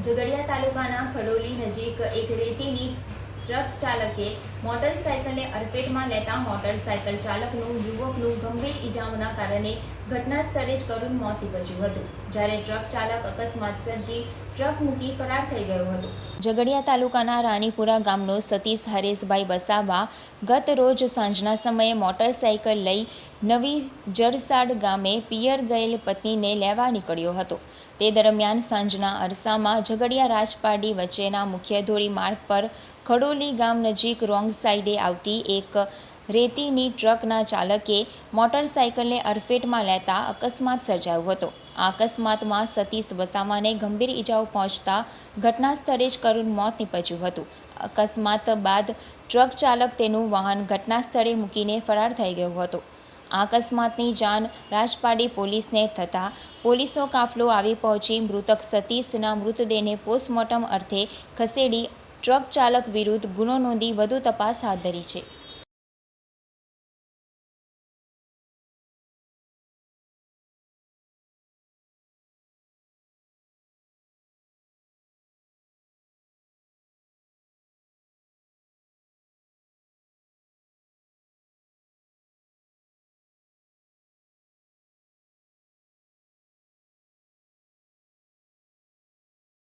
ઝઘડિયા તાલુકાના ખડોલી નજીક એક રેતીની ટ્રક ચાલકે મોટરસાયકલને અડફેટમાં લેતા મોટરસાયકલ ચાલકનું, યુવકનું ગંભીર ઇજાઓના કારણે ઘટના સ્થળે જ કરુણ મોત નીપજ્યું હતું. જ્યારે ટ્રક ચાલક અકસ્માત સર્જી ટ્રક મૂકી ફરાર થઈ ગયો હતો. ઝઘડિયા તાલુકાના રાણીપુરા ગામનો સતીશ હરેશભાઈ બસાવા ગત રોજ સાંજના સમયે મોટરસાયકલ લઈ નવી જરસાડ ગામે પિયર ગયેલ પત્નીને લેવા નીકળ્યો હતો. તે દરમિયાન સાંજના અરસામાં ઝઘડિયા રાજપારડી વચ્ચેના મુખ્ય ધોરી માર્ગ પર ખડોલી ગામ નજીક રોંગ સાઈડે આવતી એક રેતીની ટ્રકના ચાલકે મોટરસાયકલને અડફેટમાં લેતા અકસ્માત સર્જાયો હતો. આ અકસ્માતમાં સતીશ વસાવાને ગંભીર ઈજાઓ પહોંચતા ઘટના સ્થળે જ કરુણ મોત નીપજ્યું હતું. અકસ્માત બાદ ટ્રક ચાલક તેનું વાહન ઘટના સ્થળે મૂકીને ફરાર થઈ ગયો હતો. આ અકસ્માતની જાણ રાજપાડી પોલીસને થતાં પોલીસનો કાફલો આવી પહોંચી મૃતક સતીશના મૃતદેહને પોસ્ટમોર્ટમ અર્થે ખસેડી ટ્રક ચાલક વિરુદ્ધ ગુનો નોંધી વધુ તપાસ હાથ ધરી છે.